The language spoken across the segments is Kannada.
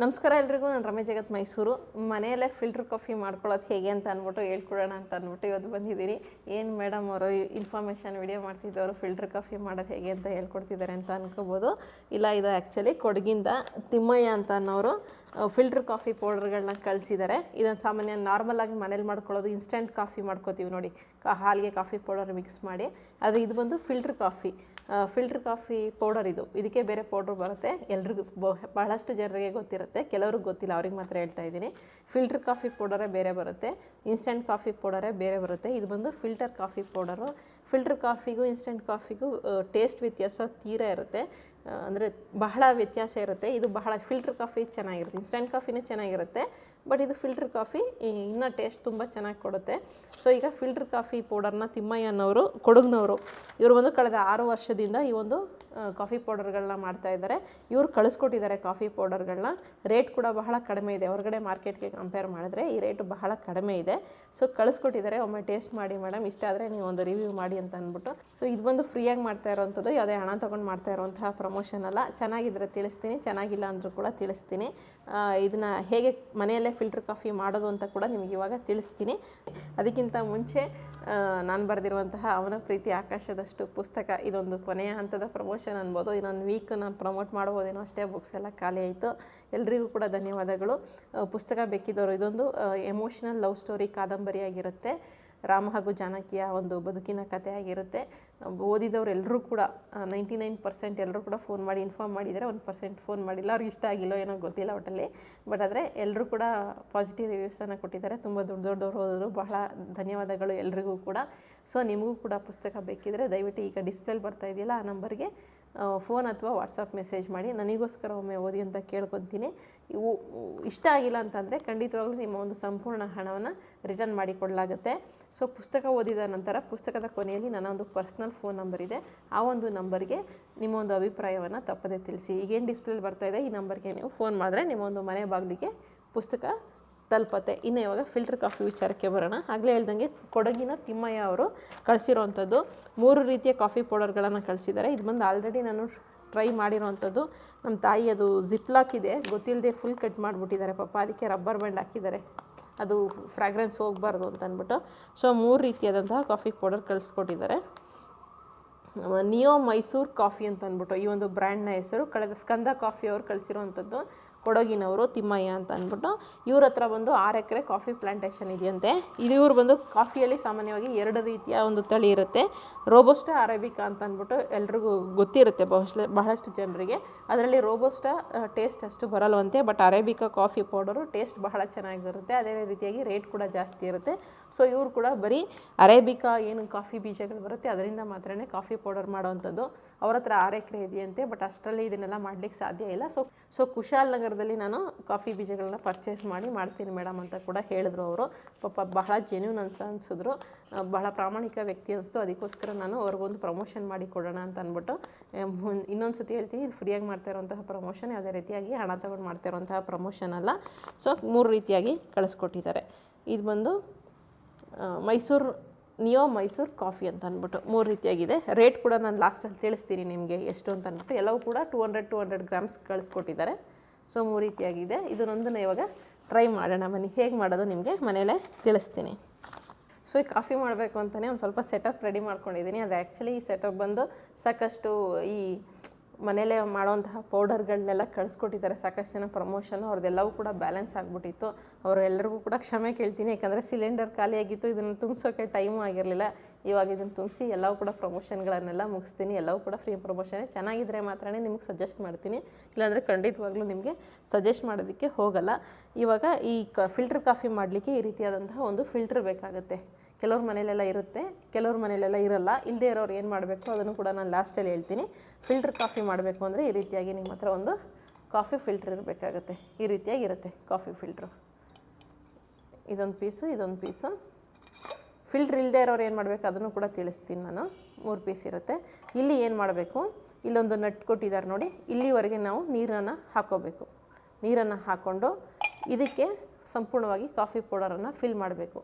ನಮಸ್ಕಾರ ಎಲ್ರಿಗೂ, ನಾನು ರಮೇಶ್ ಜಗತ್ ಮೈಸೂರು. ಮನೆಯಲ್ಲೇ ಫಿಲ್ಟರ್ ಕಾಫಿ ಮಾಡ್ಕೊಳ್ಳೋದು ಹೇಗೆ ಅಂತ ಅಂದ್ಬಿಟ್ಟು ಹೇಳ್ಕೊಡೋಣ ಅಂತ ಅಂದ್ಬಿಟ್ಟು ಇವತ್ತು ಬಂದಿದ್ದೀನಿ. ಏನು ಮೇಡಮ್ ಅವರು ಇನ್ಫಾರ್ಮೇಷನ್ ವಿಡಿಯೋ ಮಾಡ್ತಿದ್ದವರು ಫಿಲ್ಟರ್ ಕಾಫಿ ಮಾಡೋದು ಹೇಗೆ ಅಂತ ಹೇಳ್ಕೊಡ್ತಿದ್ದಾರೆ ಅಂತ ಅನ್ಕೋಬೋದು. ಇಲ್ಲ, ಇದು ಆ್ಯಕ್ಚುಲಿ ಕೊಡಗಿಂದ ತಿಮ್ಮಯ್ಯ ಅಂತ ಅನ್ನೋರು. ಫಿಲ್ಟರ್ ಕಾಫಿ ಪೌಡರ್ಗಳನ್ನ ಕಳಿಸಿದ್ದಾರೆ ಇದನ್ನು ಸಾಮಾನ್ಯ ನಾರ್ಮಲ್ ಆಗಿ ಮನೇಲಿ ಮಾಡ್ಕೊಳ್ಳೋದು ಇನ್ಸ್ಟೆಂಟ್ ಕಾಫಿ ಮಾಡ್ಕೋತೀವಿ ನೋಡಿ. ಕಾ- ಹಾಲಿಗೆ ಕಾಫಿ ಪೌಡರ್ ಮಿಕ್ಸ್ ಮಾಡಿ. ಆದರೆ ಇದು ಬಂದು filter coffee filter coffee powder ಇದು. ಇದಕ್ಕೆ ಬೇರೆ ಪೌಡ್ರ್ ಬರುತ್ತೆ. ಎಲ್ರಿಗೂ ಬಹಳಷ್ಟು ಜನರಿಗೆ ಗೊತ್ತಿರುತ್ತೆ. ಕೆಲವ್ರಿಗೆ ಗೊತ್ತಿಲ್ಲ, ಅವ್ರಿಗೆ ಮಾತ್ರ ಹೇಳ್ತಾ ಇದ್ದೀನಿ. ಫಿಲ್ಟರ್ ಕಾಫಿ ಪೌಡರೇ ಬೇರೆ ಬರುತ್ತೆ. ಇನ್ಸ್ಟೆಂಟ್ ಕಾಫಿ ಪೌಡರೇ ಬೇರೆ ಬರುತ್ತೆ. ಇದು ಬಂದು ಫಿಲ್ಟರ್ ಕಾಫಿ ಪೌಡರು ಫಿಲ್ಟರ್ ಕಾಫಿಗೂ ಇನ್ಸ್ಟೆಂಟ್ ಕಾಫಿಗೂ ಟೇಸ್ಟ್ ವ್ಯತ್ಯಾಸ ತೀರಾ ಇರುತ್ತೆ. ಅಂದರೆ ಬಹಳ ವ್ಯತ್ಯಾಸ ಇರುತ್ತೆ. ಇದು ಬಹಳ ಫಿಲ್ಟರ್ ಕಾಫಿ ಚೆನ್ನಾಗಿರುತ್ತೆ. ಇನ್ಸ್ಟೆಂಟ್ ಕಾಫಿನೇ ಚೆನ್ನಾಗಿರುತ್ತೆ. ಬಟ್ ಇದು ಫಿಲ್ಟರ್ ಕಾಫಿ ಇನ್ನೂ ಟೇಸ್ಟ್ ತುಂಬ ಚೆನ್ನಾಗಿ ಕೊಡುತ್ತೆ. ಸೊ ಈಗ ಫಿಲ್ಟರ್ ಕಾಫಿ ಪೌಡರ್ನ ತಿಮ್ಮಯ್ಯನವರು, ಕೊಡಗ್ನವರು, ಇವರು ಬಂದು ಕಳೆದ ಆರು ವರ್ಷದಿಂದ ಈ ಒಂದು ಕಾಫಿ ಪೌಡರ್ಗಳನ್ನ ಮಾಡ್ತಾ ಇದ್ದಾರೆ. ಇವರು ಕಳಿಸ್ಕೊಟ್ಟಿದ್ದಾರೆ ಕಾಫಿ ಪೌಡರ್ಗಳನ್ನ ರೇಟ್ ಕೂಡ ಬಹಳ ಕಡಿಮೆ ಇದೆ. ಹೊರಗಡೆ ಮಾರ್ಕೆಟ್ಗೆ ಕಂಪೇರ್ ಮಾಡಿದ್ರೆ ಈ ರೇಟ್ ಬಹಳ ಕಡಿಮೆ ಇದೆ. ಸೊ ಕಳಿಸ್ಕೊಟ್ಟಿದ್ದಾರೆ. ಒಮ್ಮೆ ಟೇಸ್ಟ್ ಮಾಡಿ ಮೇಡಮ್ ಇಷ್ಟ ಆದರೆ ನೀವು ಒಂದು ರಿವ್ಯೂ ಮಾಡಿ ಅಂತ ಅಂದ್ಬಿಟ್ಟು. ಸೊ ಇದು ಬಂದು ಫ್ರೀಯಾಗಿ ಮಾಡ್ತಾ ಇರೋವಂಥದ್ದು ಯಾವುದೇ ಹಣ ತೊಗೊಂಡು ಮಾಡ್ತಾ ಇರುವಂತಹ ಪ್ರಮೋಷನ್ ಅಲ್ಲ. ಚೆನ್ನಾಗಿದ್ರೆ ತಿಳಿಸ್ತೀನಿ. ಚೆನ್ನಾಗಿಲ್ಲ ಅಂದರೂ ಕೂಡ ತಿಳಿಸ್ತೀನಿ. ಇದನ್ನು ಹೇಗೆ ಮನೆಯಲ್ಲೇ ಫಿಲ್ಟರ್ ಕಾಫಿ ಮಾಡೋದು ಅಂತ ಕೂಡ ನಿಮಗೆ ಇವಾಗ ತಿಳಿಸ್ತೀನಿ. ಅದಕ್ಕಿಂತ ಮುಂಚೆ ನಾನು ಬರೆದಿರುವಂತಹ ಅವನ ಪ್ರೀತಿ ಆಕಾಶದಷ್ಟು ಪುಸ್ತಕ, ಇದೊಂದು ಕೊನೆಯ ಹಂತದ ಪ್ರಮೋಷನ್ ಅನ್ಬೋದು. ಇನ್ನೊಂದು ವೀಕ್ ನಾನು ಪ್ರಮೋಟ್ ಮಾಡ್ಬೋದೇನೋ ಅಷ್ಟೇ ಬುಕ್ಸ್ ಎಲ್ಲ ಖಾಲಿ ಆಯಿತು. ಎಲ್ರಿಗೂ ಕೂಡ ಧನ್ಯವಾದಗಳು. ಪುಸ್ತಕ ಬೇಕಿದ್ದವರು, ಇದೊಂದು ಎಮೋಷನಲ್ ಲವ್ ಸ್ಟೋರಿ ಕಾದಂಬರಿಯಾಗಿರುತ್ತೆ. ರಾಮ ಹಾಗೂ ಜಾನಕಿಯ ಒಂದು ಬದುಕಿನ ಕಥೆ ಆಗಿರುತ್ತೆ. ಓದಿದವ್ರು ಎಲ್ಲರೂ ಕೂಡ ನೈಂಟಿ ನೈನ್ ಪರ್ಸೆಂಟ್ ಎಲ್ಲರೂ ಕೂಡ ಫೋನ್ ಮಾಡಿ ಇನ್ಫಾರ್ಮ್ ಮಾಡಿದರೆ. ಒಂದು ಪರ್ಸೆಂಟ್ ಫೋನ್ ಮಾಡಿಲ್ಲ. ಅವ್ರಿಗೆ ಇಷ್ಟ ಆಗಿಲ್ಲೋ ಏನೋ ಗೊತ್ತಿಲ್ಲ ಒಟ್ಟಲ್ಲಿ. ಬಟ್ ಆದರೆ ಎಲ್ಲರೂ ಕೂಡ ಪಾಸಿಟಿವ್ ರಿವ್ಯೂಸನ್ನು ಕೊಟ್ಟಿದ್ದಾರೆ. ತುಂಬ ದೊಡ್ಡ ದೊಡ್ಡವರು ಹೋದರು ಬಹಳ ಧನ್ಯವಾದಗಳು ಎಲ್ರಿಗೂ ಕೂಡ. ಸೊ ನಿಮಗೂ ಕೂಡ ಪುಸ್ತಕ ಬೇಕಿದ್ದರೆ ದಯವಿಟ್ಟು ಈಗ ಡಿಸ್ಪ್ಲೇಲಿ ಬರ್ತಾ ಇದೆಯಲ್ಲ ಆ ನಂಬರ್ಗೆ ಫೋನ್ ಅಥವಾ ವಾಟ್ಸಪ್ ಮೆಸೇಜ್ ಮಾಡಿ. ನನಗೋಸ್ಕರ ಒಮ್ಮೆ ಓದಿ ಅಂತ ಕೇಳ್ಕೊತೀನಿ. ಇವು ಇಷ್ಟ ಆಗಿಲ್ಲ ಅಂತಂದರೆ ಖಂಡಿತವಾಗ್ಲೂ ನಿಮ್ಮ ಒಂದು ಸಂಪೂರ್ಣ ಹಣವನ್ನು ರಿಟರ್ನ್ ಮಾಡಿ ಕೊಡಲಾಗುತ್ತೆ ಸೊ ಪುಸ್ತಕ ಓದಿದ ನಂತರ ಪುಸ್ತಕದ ಕೊನೆಯಲ್ಲಿ ನನ್ನ ಒಂದು ಪರ್ಸ್ನಲ್ ಫೋನ್ ನಂಬರ್ ಇದೆ. ಆ ಒಂದು ನಂಬರ್ಗೆ ನಿಮ್ಮ ಒಂದು ಅಭಿಪ್ರಾಯವನ್ನು ತಪ್ಪದೇ ತಿಳಿಸಿ. ಈಗೇನು ಡಿಸ್ಪ್ಲೇಲಿ ಬರ್ತಾ ಇದೆ, ಈ ನಂಬರ್ಗೆ ನೀವು ಫೋನ್ ಮಾಡಿದ್ರೆ ನಿಮ್ಮ ಒಂದು ಮನೆ ಬಾಗಿಲಿಗೆ ಪುಸ್ತಕ ತಲುಪತ್ತೆ. ಇನ್ನು ಇವಾಗ ಫಿಲ್ಟರ್ ಕಾಫಿ ವಿಚಾರಕ್ಕೆ ಬರೋಣ. ಆಗಲೇ ಹೇಳ್ದಂಗೆ ಕೊಡಗಿನ ತಿಮ್ಮಯ್ಯ ಅವರು ಕಳಿಸಿರೋವಂಥದ್ದು ಮೂರು ರೀತಿಯ ಕಾಫಿ ಪೌಡರ್ಗಳನ್ನು ಕಳಿಸಿದ್ದಾರೆ. ಇದು ಬಂದು ಆಲ್ರೆಡಿ ನಾನು ಟ್ರೈ ಮಾಡಿರೋವಂಥದ್ದು ನಮ್ಮ ತಾಯಿ ಅದು ಜಿಪ್ಲಾಕ್ ಇದೆ. ಗೊತ್ತಿಲ್ಲದೆ ಫುಲ್ ಕಟ್ ಮಾಡಿಬಿಟ್ಟಿದ್ದಾರೆ ಪಾಪ. ಅದಕ್ಕೆ ರಬ್ಬರ್ ಬ್ಯಾಂಡ್ ಹಾಕಿದ್ದಾರೆ. ಅದು ಫ್ರಾಗ್ರೆನ್ಸ್ ಹೋಗಬಾರ್ದು ಅಂತ ಅಂದ್ಬಿಟ್ಟು ಸೊ ಮೂರು ರೀತಿಯಾದಂತಹ ಕಾಫಿ ಪೌಡರ್ ಕಳಿಸ್ಕೊಟ್ಟಿದ್ದಾರೆ. ನಿಯೋ ಮೈಸೂರು ಕಾಫಿ ಅಂತ ಅಂದ್ಬಿಟ್ಟು, ಈ ಒಂದು ಬ್ರ್ಯಾಂಡ್ನ ಹೆಸರು, ಕಳೆದ ಸ್ಕಂದ ಕಾಫಿ ಅವರು ಕಳಿಸಿರುವಂಥದ್ದು, ಕೊಡಗಿನವರು ತಿಮ್ಮಯ್ಯ ಅಂತ ಅಂದ್ಬಿಟ್ಟು, ಇವ್ರ ಹತ್ರ ಬಂದು ಆರು ಎಕರೆ ಕಾಫಿ ಪ್ಲಾಂಟೇಷನ್ ಇದೆಯಂತೆ. ಇದು ಇವ್ರು ಬಂದು ಕಾಫಿಯಲ್ಲಿ ಸಾಮಾನ್ಯವಾಗಿ ಎರಡು ರೀತಿಯ ಒಂದು ತಳಿ ಇರುತ್ತೆ. ರೋಬೋಸ್ಟ ಅರೇಬಿಕಾ ಅಂತ ಅಂದ್ಬಿಟ್ಟು ಎಲ್ರಿಗೂ ಗೊತ್ತಿರುತ್ತೆ ಬಹಳ ಬಹಳಷ್ಟು ಜನರಿಗೆ. ಅದರಲ್ಲಿ ರೋಬೋಸ್ಟ ಟೇಸ್ಟ್ ಅಷ್ಟು ಬರಲ್ವಂತೆ, but arabica coffee powder taste ಬಹಳ ಚೆನ್ನಾಗಿರುತ್ತೆ. ಅದೇ ರೀತಿಯಾಗಿ ರೇಟ್ ಕೂಡ ಜಾಸ್ತಿ ಇರುತ್ತೆ. ಸೊ ಇವರು ಕೂಡ ಬರೀ ಅರೇಬಿಕಾ ಏನು ಕಾಫಿ ಬೀಜಗಳು ಬರುತ್ತೆ, ಅದರಿಂದ ಮಾತ್ರನೇ ಕಾಫಿ ಪೌಡರ್ ಮಾಡೋವಂಥದ್ದು ಅವ್ರ ಹತ್ರ ಆರು ಎಕರೆ ಇದೆಯಂತೆ, ಬಟ್ ಅಷ್ಟರಲ್ಲಿ ಇದನ್ನೆಲ್ಲ ಮಾಡ್ಲಿಕ್ಕೆ ಸಾಧ್ಯ ಇಲ್ಲ. ಸೊ ಸೊ ಕುಶಾಲ್ ನಗರದಲ್ಲಿ ನಾನು ಕಾಫಿ ಬೀಜಗಳನ್ನ ಪರ್ಚೇಸ್ ಮಾಡಿ ಮಾಡ್ತೀನಿ ಮೇಡಮ್ ಅಂತ ಕೂಡ ಹೇಳಿದ್ರು ಅವರು. ಪಾಪ ಬಹಳ ಜೆನ್ಯೂನ್ ಅಂತ ಅನಿಸಿದ್ರು. ಬಹಳ ಪ್ರಾಮಾಣಿಕ ವ್ಯಕ್ತಿ ಅನಿಸ್ತು. ಅದಕ್ಕೋಸ್ಕರ ನಾನು ಅವ್ರಿಗೊಂದು ಪ್ರಮೋಷನ್ ಮಾಡಿ ಕೊಡೋಣ ಅಂತ ಅಂದ್ಬಿಟ್ಟು ಇನ್ನೊಂದು ಸತಿ ಹೇಳ್ತೀನಿ, ಇದು ಫ್ರೀಯಾಗಿ ಮಾಡ್ತಾ ಇರುವಂತಹ ಪ್ರಮೋಷನ್ ಯಾವುದೇ ರೀತಿಯಾಗಿ ಹಣ ತಗೊಂಡು ಮಾಡ್ತಾ ಇರುವಂತಹ ಪ್ರಮೋಷನ್ ಅಲ್ಲ. ಸೊ ಮೂರು ರೀತಿಯಾಗಿ ಕಳಿಸ್ಕೊಟ್ಟಿದ್ದಾರೆ. ಇದು ಬಂದು ಮೈಸೂರು ನಿಯೋ ಮೈಸೂರು ಕಾಫಿ ಅಂತ ಅಂದ್ಬಿಟ್ಟು ಮೂರು ರೀತಿಯಾಗಿದೆ. ರೇಟ್ ಕೂಡ ನಾನು ಲಾಸ್ಟಲ್ಲಿ ತಿಳಿಸ್ತೀನಿ ನಿಮಗೆ ಎಷ್ಟು ಅಂತ ಅಂದ್ಬಿಟ್ಟು. ಎಲ್ಲವೂ ಕೂಡ two hundred two hundred grams ಕಳಿಸ್ಕೊಟ್ಟಿದ್ದಾರೆ ಸೊ ಮೂರು ರೀತಿಯಾಗಿದೆ. ಇದನ್ನೊಂದನ್ನು ಇವಾಗ ಟ್ರೈ ಮಾಡೋಣ. ಬನ್ನಿ, ಹೇಗೆ ಮಾಡೋದು ನಿಮಗೆ ಮನೆಯಲ್ಲೇ ತಿಳಿಸ್ತೀನಿ. ಸೊ ಈ ಕಾಫಿ ಮಾಡಬೇಕು ಅಂತಲೇ ಒಂದು ಸ್ವಲ್ಪ ಸೆಟಪ್ ರೆಡಿ ಮಾಡ್ಕೊಂಡಿದ್ದೀನಿ. ಅದು ಆ್ಯಕ್ಚುಲಿ ಈ ಸೆಟಪ್ ಬಂದು ಸಾಕಷ್ಟು ಈ ಮನೇಲೇ ಮಾಡೋವಂತಹ ಪೌಡರ್ಗಳನ್ನೆಲ್ಲ ಕಳಿಸ್ಕೊಟ್ಟಿದ್ದಾರೆ. ಸಾಕಷ್ಟು ಜನ ಪ್ರಮೋಷನ್, ಅವ್ರದ್ದೆಲ್ಲವೂ ಕೂಡ ಬ್ಯಾಲೆನ್ಸ್ ಆಗಿಬಿಟ್ಟಿತ್ತು. ಅವರೆಲ್ಲರಿಗೂ ಕೂಡ ಕ್ಷಮೆ ಕೇಳ್ತೀನಿ. ಯಾಕಂದರೆ ಸಿಲಿಂಡರ್ ಖಾಲಿಯಾಗಿತ್ತು, ಇದನ್ನು ತುಂಬಿಸೋಕ್ಕೆ ಟೈಮು ಆಗಿರಲಿಲ್ಲ. ಇವಾಗ ಇದನ್ನು ತುಂಬಿಸಿ ಎಲ್ಲವೂ ಕೂಡ ಪ್ರಮೋಷನ್ಗಳನ್ನೆಲ್ಲ ಮುಗಿಸ್ತೀನಿ. ಎಲ್ಲವೂ ಕೂಡ ಫ್ರೀ ಪ್ರಮೋಷನ್. ಚೆನ್ನಾಗಿದ್ದರೆ ಮಾತ್ರ ನಿಮಗೆ ಸಜೆಸ್ಟ್ ಮಾಡ್ತೀನಿ. ಇಲ್ಲಾಂದರೆ ಖಂಡಿತವಾಗ್ಲೂ ನಿಮಗೆ ಸಜೆಸ್ಟ್ ಮಾಡೋದಕ್ಕೆ ಹೋಗಲ್ಲ. ಇವಾಗ ಈ ಫಿಲ್ಟರ್ ಕಾಫಿ ಮಾಡಲಿಕ್ಕೆ ಈ ರೀತಿಯಾದಂತಹ ಒಂದು ಫಿಲ್ಟರ್ ಬೇಕಾಗುತ್ತೆ. ಕೆಲವ್ರ ಮನೇಲೆಲ್ಲ ಇರುತ್ತೆ, ಕೆಲವ್ರ ಮನೇಲೆಲ್ಲ ಇರಲ್ಲ. ಇಲ್ಲದೆ ಇರೋರು ಏನು ಮಾಡಬೇಕು ಅದನ್ನು ಕೂಡ ನಾನು ಲಾಸ್ಟಲ್ಲಿ ಹೇಳ್ತೀನಿ. ಫಿಲ್ಟರ್ ಕಾಫಿ ಮಾಡಬೇಕು ಅಂದರೆ ಈ ರೀತಿಯಾಗಿ ನಿಮ್ಮ ಹತ್ರ ಒಂದು ಕಾಫಿ ಫಿಲ್ಟರ್ ಇರಬೇಕಾಗುತ್ತೆ. ಈ ರೀತಿಯಾಗಿ ಇರುತ್ತೆ ಕಾಫಿ ಫಿಲ್ಟ್ರು ಇದೊಂದು ಪೀಸು ಇದೊಂದು ಪೀಸು ಫಿಲ್ಟ್ರ್ ಇಲ್ಲದೆ ಇರೋರು ಏನು ಮಾಡಬೇಕು ಅದನ್ನು ಕೂಡ ತಿಳಿಸ್ತೀನಿ ನಾನು. ಮೂರು ಪೀಸ್ ಇರುತ್ತೆ. ಇಲ್ಲಿ ಏನು ಮಾಡಬೇಕು? ಇಲ್ಲೊಂದು ನಟ್ ಕೊಟ್ಟಿದ್ದಾರೆ ನೋಡಿ. ಇಲ್ಲಿವರೆಗೆ ನಾವು ನೀರನ್ನು ಹಾಕೋಬೇಕು. ನೀರನ್ನು ಹಾಕ್ಕೊಂಡು ಇದಕ್ಕೆ ಸಂಪೂರ್ಣವಾಗಿ ಕಾಫಿ ಪೌಡರನ್ನು ಫಿಲ್ ಮಾಡಬೇಕು.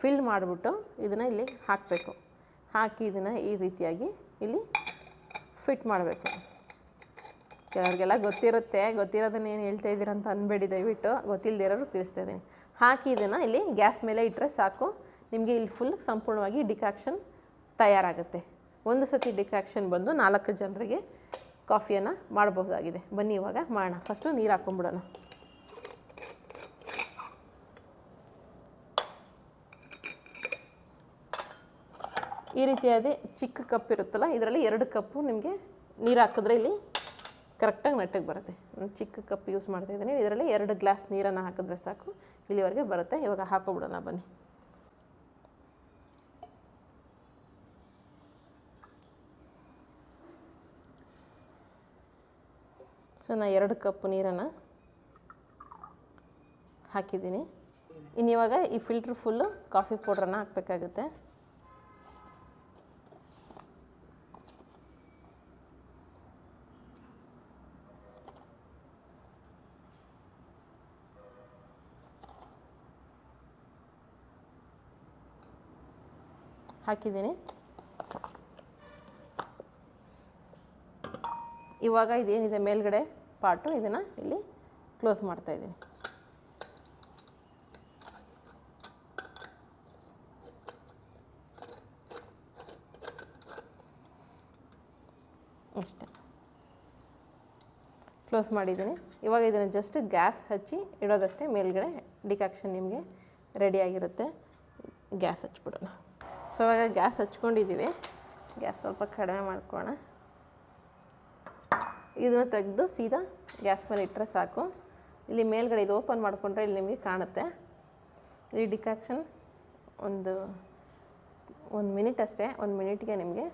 ಫಿಲ್ ಮಾಡಿಬಿಟ್ಟು ಇದನ್ನು ಇಲ್ಲಿ ಹಾಕಬೇಕು. ಹಾಕಿ ಇದನ್ನು ಈ ರೀತಿಯಾಗಿ ಇಲ್ಲಿ ಫಿಟ್ ಮಾಡಬೇಕು. ಕೆಲವ್ರಿಗೆಲ್ಲ ಗೊತ್ತಿರುತ್ತೆ, ಗೊತ್ತಿರೋದನ್ನ ಏನು ಹೇಳ್ತಾ ಇದ್ದೀರ ಅಂತ ಅನ್ಬೇಡಿ ದಯವಿಟ್ಟು. ಗೊತ್ತಿಲ್ಲದಿರೋರು ತಿಳಿಸ್ತಾ ಇದ್ದೀನಿ. ಹಾಕಿ ಇದನ್ನು ಇಲ್ಲಿ ಗ್ಯಾಸ್ ಮೇಲೆ ಇಟ್ಟರೆ ಸಾಕು. ನಿಮಗೆ ಇಲ್ಲಿ ಫುಲ್ ಸಂಪೂರ್ಣವಾಗಿ ಡಿಕಾಕ್ಷನ್ ತಯಾರಾಗುತ್ತೆ. ಒಂದು ಸತಿ ಡಿಕಾಕ್ಷನ್ ಬಂದು ನಾಲ್ಕು ಜನರಿಗೆ ಕಾಫಿಯನ್ನು ಮಾಡಬಹುದಾಗಿದೆ ಬನ್ನಿ ಇವಾಗ ಮಾಡೋಣ. ಫಸ್ಟು ನೀರು ಹಾಕ್ಕೊಂಬಿಡೋಣ ಈ ರೀತಿಯಾದ ಚಿಕ್ಕ ಕಪ್ ಇರುತ್ತಲ್ಲ, ಇದರಲ್ಲಿ ಎರಡು ಕಪ್ಪು ನಿಮಗೆ ನೀರು ಹಾಕಿದ್ರೆ ಇಲ್ಲಿ ಕರೆಕ್ಟಾಗಿ ನೆಟ್ಟಗೆ ಬರುತ್ತೆ. ಚಿಕ್ಕ ಕಪ್ ಯೂಸ್ ಮಾಡ್ತಾ ಇದ್ದೀನಿ. ಇದರಲ್ಲಿ ಎರಡು ಗ್ಲಾಸ್ ನೀರನ್ನು ಹಾಕಿದ್ರೆ ಸಾಕು. ಇಲ್ಲಿವರೆಗೆ ಬರುತ್ತೆ. ಇವಾಗ ಹಾಕೋಬಿಡೋಣ, ಬನ್ನಿ. ಸೊ ನಾನು ಎರಡು ಕಪ್ ನೀರನ್ನು ಹಾಕಿದ್ದೀನಿ. ಇನ್ನು ಇವಾಗ ಈ ಫಿಲ್ಟ್ರ್ ಫುಲ್ಲು ಕಾಫಿ ಪೌಡ್ರನ್ನು ಹಾಕಬೇಕಾಗುತ್ತೆ. ಹಾಕಿದ್ದೀನಿ. ಇವಾಗ ಇದೇನಿದೆ ಮೇಲ್ಗಡೆ ಪಾಟು ಇದನ್ನು ಇಲ್ಲಿ ಕ್ಲೋಸ್ ಮಾಡ್ತಾ ಇದ್ದೀನಿ. ಅಷ್ಟೇ. ಕ್ಲೋಸ್ ಮಾಡಿದ್ದೀನಿ. ಇವಾಗ ಇದನ್ನು ಜಸ್ಟ್ ಗ್ಯಾಸ್ ಹಚ್ಚಿ ಇಡೋದಷ್ಟೇ ಮೇಲ್ಗಡೆ ಡಿಕಾಕ್ಷನ್ ನಿಮಗೆ ರೆಡಿಯಾಗಿರುತ್ತೆ ಗ್ಯಾಸ್ ಹಚ್ಬಿಡೋಣ. ಸೊ, ಇವಾಗ ಗ್ಯಾಸ್ ಹಚ್ಕೊಂಡಿದ್ದೀವಿ ಗ್ಯಾಸ್ ಸ್ವಲ್ಪ ಕಡಿಮೆ ಮಾಡ್ಕೋಣ ಇದನ್ನು ತೆಗೆದು ಸೀದಾ ಗ್ಯಾಸ್ ಮೇಲೆ ಇಟ್ಟರೆ ಸಾಕು. ಇಲ್ಲಿ ಮೇಲ್ಗಡೆ ಇದು ಓಪನ್ ಮಾಡಿಕೊಂಡ್ರೆ ಇಲ್ಲಿ ನಿಮಗೆ ಕಾಣುತ್ತೆ. ಈ ಡಿಕಾಕ್ಷನ್ ಒಂದು ಒಂದು ಮಿನಿಟ್ ಅಷ್ಟೇ, ಒಂದು ಮಿನಿಟ್ಗೆ ನಿಮಗೆ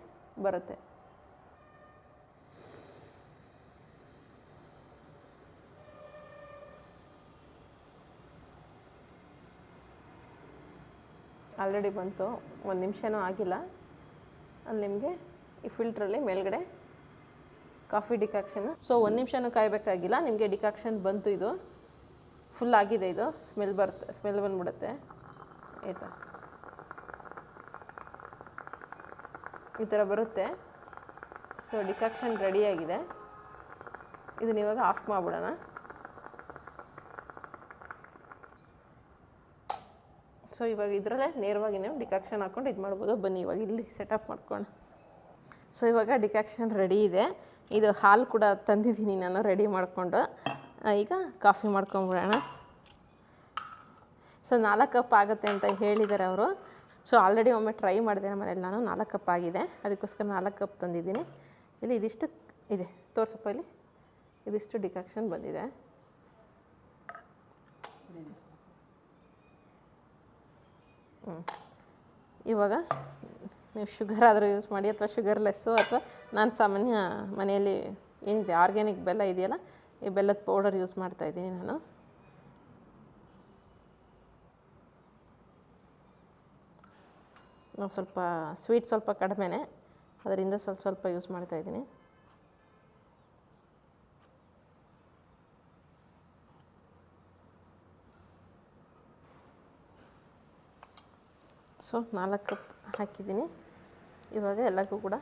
ಬರುತ್ತೆ. ಆಲ್ರೆಡಿ ಬಂತು, ಒಂದು ನಿಮಿಷನೂ ಆಗಿಲ್ಲ. ಅಲ್ಲಿ ನಿಮಗೆ ಈ ಫಿಲ್ಟ್ರಲ್ಲಿ ಮೇಲ್ಗಡೆ ಕಾಫಿ ಡಿಕಾಕ್ಷನ್. ಸೊ ಒಂದು ನಿಮಿಷನೂ ಕಾಯಬೇಕಾಗಿಲ್ಲ, ನಿಮಗೆ ಡಿಕಾಕ್ಷನ್ ಬಂತು ಇದು. ಫುಲ್ ಆಗಿದೆ ಇದು, ಸ್ಮೆಲ್ ಬರುತ್ತೆ ಸ್ಮೆಲ್ ಬಂದ್ಬಿಡುತ್ತೆ. ಆಯಿತಾ? ಈ ಥರ ಬರುತ್ತೆ. ಸೊ ಡಿಕಾಕ್ಷನ್ ರೆಡಿಯಾಗಿದೆ ಇದನ್ನ ಇವಾಗ ಆಫ್ ಮಾಡಿಬಿಡೋಣ. ಸೊ ಇವಾಗ ಇದರಲ್ಲೇ ನೇರವಾಗಿ ನೀವು ಡಿಕಾಕ್ಷನ್ ಹಾಕ್ಕೊಂಡು ಇದು ಮಾಡ್ಬೋದು. ಬನ್ನಿ, ಇವಾಗ ಇಲ್ಲಿ ಸೆಟಪ್ ಮಾಡ್ಕೊಂಡು ಸೊ ಇವಾಗ ಡಿಕಾಕ್ಷನ್ ರೆಡಿ ಇದೆ. ಇದು ಹಾಲು ಕೂಡ ತಂದಿದ್ದೀನಿ ನಾನು ರೆಡಿ ಮಾಡಿಕೊಂಡು. ಈಗ ಕಾಫಿ ಮಾಡ್ಕೊಂಬಿಡೋಣ. ಸೊ ನಾಲ್ಕು ಕಪ್ ಆಗುತ್ತೆ ಅಂತ ಹೇಳಿದ್ದಾರೆ ಅವರು. ಸೊ ಆಲ್ರೆಡಿ ಒಮ್ಮೆ ಟ್ರೈ ಮಾಡಿದೆ ಮನೇಲಿ ನಾನು. ನಾಲ್ಕು ಕಪ್ ಆಗಿದೆ. ಅದಕ್ಕೋಸ್ಕರ ನಾಲ್ಕು ಕಪ್ ತಂದಿದ್ದೀನಿ. ಇಲ್ಲಿ ಇದಿಷ್ಟು, ಇದೆ, ತೋರ್ಸಪ್ಪ ಇಲ್ಲಿ. ಇದಿಷ್ಟು ಡಿಕಾಕ್ಷನ್ ಬಂದಿದೆ. ಇವಾಗ ನೀವು ಶುಗರ್ ಆದರೂ ಯೂಸ್ ಮಾಡಿ ಅಥವಾ ಶುಗರ್ಲೆಸ್ಸು ಅಥವಾ ನಾನು ಸಾಮಾನ್ಯ ಮನೆಯಲ್ಲಿ ಏನಿದೆ, ಆರ್ಗ್ಯಾನಿಕ್ ಬೆಲ್ಲ ಇದೆಯಲ್ಲ, ಈ ಬೆಲ್ಲದ ಪೌಡರ್ ಯೂಸ್ ಮಾಡ್ತಾ ಇದ್ದೀನಿ ನಾನು. ನಾವು ಸ್ವಲ್ಪ ಸ್ವೀಟ್ ಸ್ವಲ್ಪ ಕಡಿಮೆನೇ, ಅದರಿಂದ ಸ್ವಲ್ಪ ಸ್ವಲ್ಪ ಯೂಸ್ ಮಾಡ್ತಾ ಸೊ ನಾಲ್ಕು ಕಪ್ ಹಾಕಿದ್ದೀನಿ. ಇವಾಗ ಎಲ್ಲಕ್ಕೂ ಕೂಡ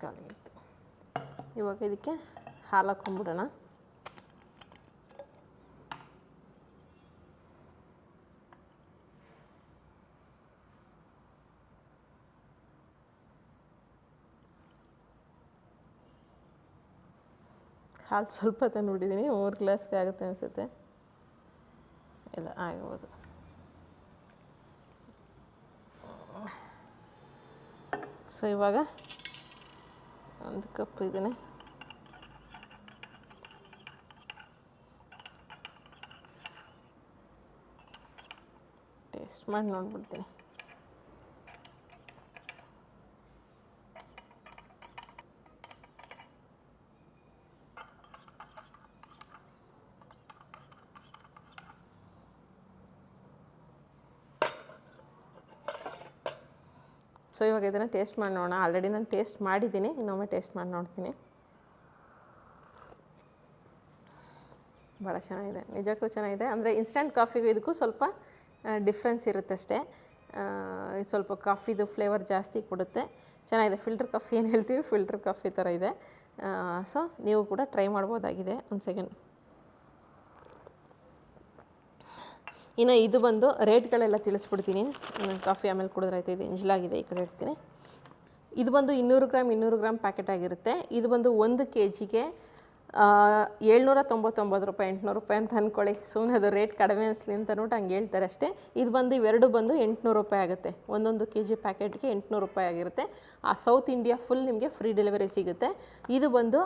ಖಾಲಿ ಆಯಿತು. ಇವಾಗ ಇದಕ್ಕೆ ಹಾಲು ಹಾಕ್ಕೊಂಬಿಡೋಣ ಹಾಲು ಸ್ವಲ್ಪ ತಂದುಬಿಟ್ಟಿದ್ದೀನಿ ಮೂರು ಗ್ಲಾಸ್ಗೆ ಆಗುತ್ತೆ ಅನಿಸುತ್ತೆ. ಇಲ್ಲ ಆಗ್ಬೋದು. ಸೊ ಇವಾಗ ಒಂದು ಕಪ್ ಇದನ್ನೇ ಮಾಡಿ ನೋಡ್ಬಿಡ್ತೀನಿ. ಸೊ ಇವಾಗ ಇದನ್ನು ಟೇಸ್ಟ್ ಮಾಡಿ ನೋಡೋಣ. ಆಲ್ರೆಡಿ ನಾನು ಟೇಸ್ಟ್ ಮಾಡಿದ್ದೀನಿ. ಇನ್ನೊಮ್ಮೆ ಟೇಸ್ಟ್ ಮಾಡಿ ನೋಡ್ತೀನಿ. ಭಾಳ ಚೆನ್ನಾಗಿದೆ. ನಿಜಕ್ಕೂ ಚೆನ್ನಾಗಿದೆ. ಅಂದರೆ ಇನ್ಸ್ಟಂಟ್ ಕಾಫಿಗೂ ಇದಕ್ಕೂ ಸ್ವಲ್ಪ ಡಿಫ್ರೆನ್ಸ್ ಇರುತ್ತೆ ಅಷ್ಟೇ ಸ್ವಲ್ಪ ಕಾಫಿದು ಫ್ಲೇವರ್ ಜಾಸ್ತಿ ಕೊಡುತ್ತೆ. ಚೆನ್ನಾಗಿದೆ. ಫಿಲ್ಟರ್ ಕಾಫಿ ಏನು ಹೇಳ್ತೀವಿ? ಫಿಲ್ಟರ್ ಕಾಫಿ ಥರ ಇದೆ. ಸೊ ನೀವು ಕೂಡ ಟ್ರೈ ಮಾಡ್ಬೋದಾಗಿದೆ ಒಂದು ಸೆಕೆಂಡ್ ಇನ್ನು ಇದು ಬಂದು ರೇಟ್ಗಳೆಲ್ಲ ತಿಳಿಸ್ಬಿಡ್ತೀನಿ. ಕಾಫಿ ಆಮೇಲೆ ಕುಡಿದ್ರಾಯ್ತು. ಇದು ಇಂಜಲಾಗಿದೆ ಈ ಕಡೆ ಇಡ್ತೀನಿ. ಇದು ಬಂದು ಇನ್ನೂರು ಗ್ರಾಮ್ ಇನ್ನೂರು ಗ್ರಾಮ್ ಪ್ಯಾಕೆಟ್ ಆಗಿರುತ್ತೆ. ಇದು ಬಂದು ಒಂದು ಕೆ ಜಿಗೆ ಏಳ್ನೂರ ತೊಂಬತ್ತೊಂಬತ್ತು ರೂಪಾಯಿ, ಎಂಟುನೂರು ರೂಪಾಯಿ ಅಂತ ಅಂದ್ಕೊಳ್ಳಿ ಸುಮ್ಮನೆ ಅದು ರೇಟ್ ಕಡಿಮೆ ಅನಿಸ್ಲಿ ಅಂತ ನೋಡಿ ಹಂಗೆ ಹೇಳ್ತಾರೆ ಅಷ್ಟೇ. ಇದು ಬಂದು ಇವೆರಡು ಬಂದು ಎಂಟುನೂರು ರೂಪಾಯಿ ಆಗುತ್ತೆ. ಒಂದೊಂದು ಕೆ ಜಿ ಪ್ಯಾಕೆಟ್ಗೆ ಎಂಟುನೂರು ರೂಪಾಯಿ ಆಗಿರುತ್ತೆ. ಆ ಸೌತ್ ಇಂಡಿಯಾ ಫುಲ್ ನಿಮಗೆ ಫ್ರೀ ಡೆಲಿವರಿ ಸಿಗುತ್ತೆ. ಇದು ಬಂದು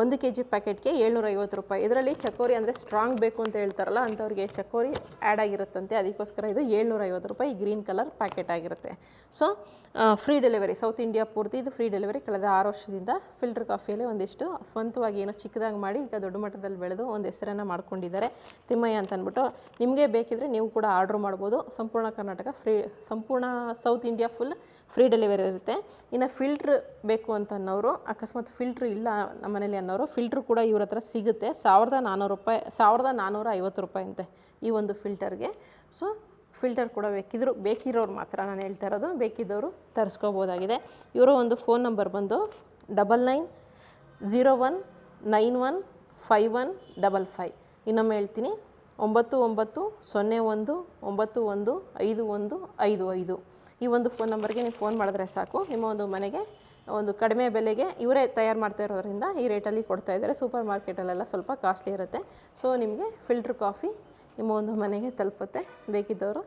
ಒಂದು ಕೆ ಜಿ ಪ್ಯಾಕೆಟ್ಗೆ ಏಳ್ನೂರ ಐವತ್ತು ರೂಪಾಯಿ. ಇದರಲ್ಲಿ ಚಕೋರಿ ಅಂದರೆ ಸ್ಟ್ರಾಂಗ್ ಬೇಕು ಅಂತ ಹೇಳ್ತಾರಲ್ಲ, ಅಂಥವ್ರಿಗೆ ಚಕೋರಿ ಆ್ಯಡ್ ಆಗಿರುತ್ತಂತೆ. ಅದಕ್ಕೋಸ್ಕರ ಇದು ಏಳ್ನೂರ ಐವತ್ತು ರೂಪಾಯಿ ಗ್ರೀನ್ ಕಲರ್ ಪ್ಯಾಕೆಟ್ ಆಗಿರುತ್ತೆ. So free delivery south India ಪೂರ್ತಿ ಇದು ಫ್ರೀ ಡೆಲಿವರಿ ಕಳೆದ ಆರು ವರ್ಷದಿಂದ ಫಿಲ್ಟರ್ ಕಾಫಿಯಲ್ಲಿ ಒಂದಿಷ್ಟು ಸ್ವಂತವಾಗಿ ಏನೋ ಚಿಕ್ಕದಾಗಿ ಮಾಡಿ ಈಗ ದೊಡ್ಡ ಮಟ್ಟದಲ್ಲಿ ಬೆಳೆದು ಒಂದು ಹೆಸರನ್ನು ಮಾಡ್ಕೊಂಡಿದ್ದಾರೆ. ತಿಮ್ಮಯ್ಯ ಅಂತ ಅಂದ್ಬಿಟ್ಟು ನಿಮಗೆ ಬೇಕಿದ್ರೆ ನೀವು ಕೂಡ ಆರ್ಡ್ರ್ ಮಾಡ್ಬೋದು. ಸಂಪೂರ್ಣ ಕರ್ನಾಟಕ ಫ್ರೀ ಸಂಪೂರ್ಣ south India full free delivery ಇರುತ್ತೆ. ಇನ್ನು ಫಿಲ್ಟ್ರ್ ಬೇಕು ಅಂತ ಅನ್ನೋರು, ಅಕಸ್ಮಾತ್ ಫಿಲ್ಟ್ರ್ ಇಲ್ಲ ನಮ್ಮ ಮನೇಲಿ ಅನ್ನೋರು ಫಿಲ್ಟ್ರ್ ಕೂಡ ಇವ್ರ ಹತ್ರ ಸಿಗುತ್ತೆ. ಸಾವಿರದ ನಾನ್ನೂರು ರೂಪಾಯಿ, ಸಾವಿರದ ನಾನ್ನೂರ ಐವತ್ತು ರೂಪಾಯಿ ಅಂತೆ ಈ ಒಂದು ಫಿಲ್ಟರ್ಗೆ ಸೊ ಫಿಲ್ಟರ್ ಕೂಡ ಬೇಕಿದ್ರು, ಬೇಕಿರೋರು ಮಾತ್ರ ನಾನು ಹೇಳ್ತಾ ಇರೋದು, ಬೇಕಿದ್ದವರು ತರಿಸ್ಕೋಬೋದಾಗಿದೆ. ಇವರ ಒಂದು ಫೋನ್ ನಂಬರ್ ಬಂದು double nine zero one nine one five one double five ಇನ್ನೊಮ್ಮೆ ಹೇಳ್ತೀನಿ, ಒಂಬತ್ತು ಒಂಬತ್ತು, ಸೊನ್ನೆ ಒಂದು, ಒಂಬತ್ತು ಒಂದು, ಐದು ಒಂದು, ಐದು ಐದು. ಈ ಒಂದು ಫೋನ್ ನಂಬರ್ಗೆ ನೀವು ಫೋನ್ ಮಾಡಿದ್ರೆ ಸಾಕು. ನಿಮ್ಮ ಒಂದು ಮನೆಗೆ ಒಂದು ಕಡಿಮೆ ಬೆಲೆಗೆ ಇವರೇ ತಯಾರು ಮಾಡ್ತಾ ಇರೋದ್ರಿಂದ ಈ ರೇಟಲ್ಲಿ ಕೊಡ್ತಾ ಇದ್ದಾರೆ. ಸೂಪರ್ ಮಾರ್ಕೆಟಲ್ಲೆಲ್ಲ ಸ್ವಲ್ಪ ಕಾಸ್ಟ್ಲಿ ಇರುತ್ತೆ. ಸೊ ನಿಮಗೆ ಫಿಲ್ಟ್ರ್ ಕಾಫಿ ನಿಮ್ಮ ಒಂದು ಮನೆಗೆ ತಲುಪುತ್ತೆ. ಬೇಕಿದ್ದವರು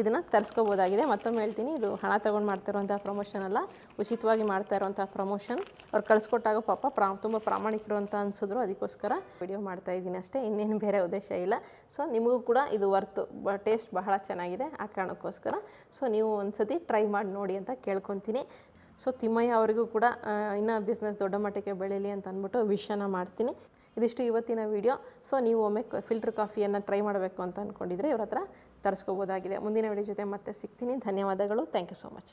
ಇದನ್ನು ತರಿಸ್ಕೋಬೋದಾಗಿದೆ. ಮತ್ತೊಮ್ಮೆ ಹೇಳ್ತೀನಿ, ಇದು ಹಣ ತೊಗೊಂಡು ಮಾಡ್ತಾ ಪ್ರಮೋಷನ್ ಅಲ್ಲ. ಉಚಿತವಾಗಿ ಮಾಡ್ತಾ ಇರುವಂಥ ಪ್ರಮೋಷನ್ ಅವ್ರು ಕಳಿಸ್ಕೊಟ್ಟಾಗ ಪಾಪ ಪ್ರಾ, ತುಂಬ ಪ್ರಾಮಾಣಿಕರು ಅಂತ ಅನಿಸಿದ್ರು. ಅದಕ್ಕೋಸ್ಕರ ವಿಡಿಯೋ ಮಾಡ್ತಾ ಇದ್ದೀನಿ ಅಷ್ಟೇ. ಇನ್ನೇನು ಬೇರೆ ಉದ್ದೇಶ ಇಲ್ಲ. ಸೊ ನಿಮಗೂ ಕೂಡ ಇದು ವರ್ತು ಬ ಟೇಸ್ಟ್ ಬಹಳ ಚೆನ್ನಾಗಿದೆ ಆ ಕಾರಣಕ್ಕೋಸ್ಕರ. ಸೊ ನೀವು ಒಂದು ಸತಿ ಟ್ರೈ ಮಾಡಿ ನೋಡಿ ಅಂತ ಕೇಳ್ಕೊತೀನಿ. ಸೊ ತಿಮ್ಮಯ್ಯ ಅವರಿಗೂ ಕೂಡ ಇನ್ನೂ ಬಿಸ್ನೆಸ್ ದೊಡ್ಡ ಮಟ್ಟಕ್ಕೆ ಬೆಳೀಲಿ ಅಂತ ಅಂದ್ಬಿಟ್ಟು ವಿಶನ ಮಾಡ್ತೀನಿ. ಇದಿಷ್ಟು ಇವತ್ತಿನ ವಿಡಿಯೋ ಸೊ ನೀವು ಒಮ್ಮೆ ಫಿಲ್ಟರ್ ಕಾಫಿಯನ್ನು ಟ್ರೈ ಮಾಡಬೇಕು ಅಂತ ಅಂದ್ಕೊಂಡಿದ್ರೆ ಇವ್ರ ಹತ್ರ ತರಿಸ್ಕೋಬೋದಾಗಿದೆ. ಮುಂದಿನ ವಿಡಿಯೋ ಜೊತೆ ಮತ್ತೆ ಸಿಗ್ತೀನಿ. ಧನ್ಯವಾದಗಳು. Thank you so much